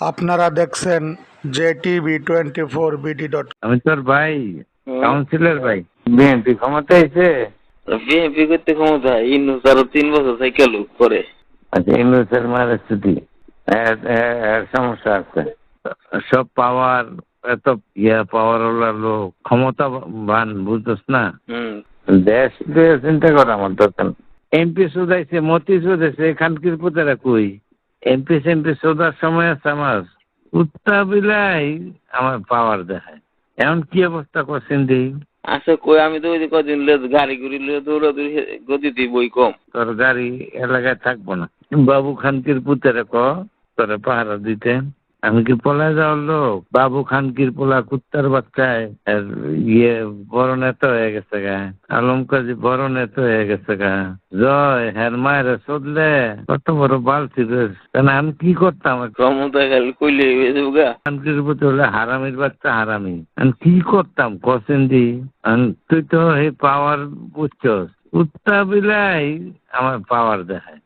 আপনারা দেখছেন J TV twenty four BD dot আমি তোর ভাই কাউন্সিলর ভাই বিএনপি ক্ষমতা এসে বিএনপি করতে ক্ষমতা ইন্নুস আরও তিন বছর সাইকেল করে। আচ্ছা ইংলিশের মায়ের স্থিতি সমস্যা আছে। সব পাওয়ার এত ইয়া পাওয়ার ওলা লোক ক্ষমতা বান বুঝতেস না? হুম। দেশ দিয়ে চিন্তা করা আমার দরকার এমপি সুদাইছে মতি সুদাইছে খানকির পুতেরা কই? এমপি সেমপি সোদার সময় আছে আমার। উত্তা বিলাই আমার পাওয়ার দেখায়। এমন কি অবস্থা করছেন দিই আচ্ছা কই আমি তো ওই যে কদিন লে গাড়ি গুড়ি লিয়ে দৌড়াদৌড়ি গতিতে বই কম। তোর গাড়ি এলাকায় থাকব না। বাবু খানকির পুতেরা ক তোরে পাহারা দিতে। আমি কি পলায় যাওয়ার লোক? বাবু খানকির পোলা কুত্তার বাচ্চায় এর ইয়ে বড় নেতা হয়ে গেছে গা। আলম কাজী বড় নেতা হয়ে গেছে গা। জয় হের মায়ের চললে কত বড় বালতি কেন আমি কি করতাম? ক্ষমতা খালি কইলে খানকির পুতে হলে হারামির বাচ্চা হারামি। আমি কি করতাম? কসেন দি। তুই তো এই পাওয়ার বুঝছস। কুত্তা বিলাই আমার পাওয়ার দেখায়।